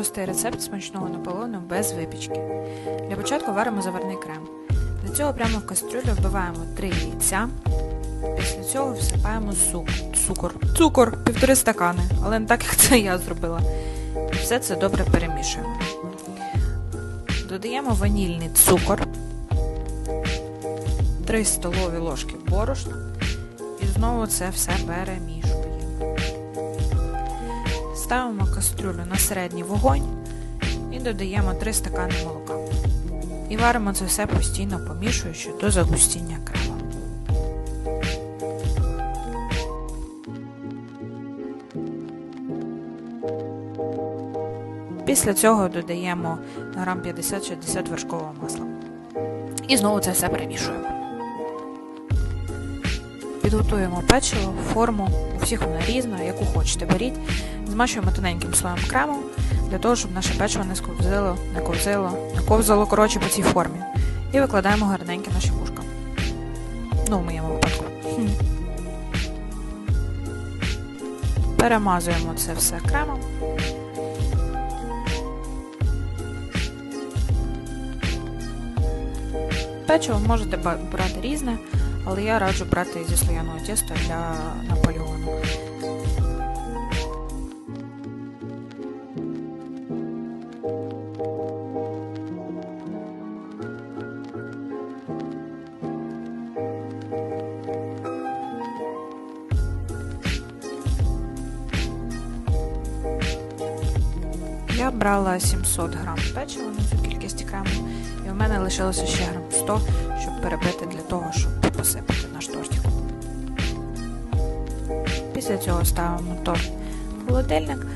простий рецепт смачного наполеону без випічки. Для початку варимо заварний крем. Для цього прямо в кастрюлю вбиваємо 3 яйця. Після цього всипаємо сук, цукор. Цукор, півтори стакани, але не так, як це я зробила. Все це добре перемішуємо. Додаємо ванільний цукор, 3 столові ложки борошна і знову це все перемішуємо. Ставимо кастрюлю на середній вогонь і додаємо 3 стакани молока. І варимо це все постійно помішуючи до загустіння крему. Після цього додаємо грам 50-60 вершкового масла. І знову це все перемішуємо. Підготуємо печиво, форму, у всіх вона різна, яку хочете беріть. Змащуємо тоненьким слоєм крему, для того, щоб наше печиво не сковзило, не ковзило, не ковзало коротше по цій формі. І викладаємо гарненьке наші вушка. Ну, в моєму випадку. Перемазуємо це все кремом. Печиво можете брати різне, але я раджу брати зі слояного тіста для Наполеону. Брала 700 грам печива на цю кількість крему, і в мене лишилося ще грам 100, щоб перебити для того, щоб посипати наш тортик. Після цього ставимо торт в холодильник,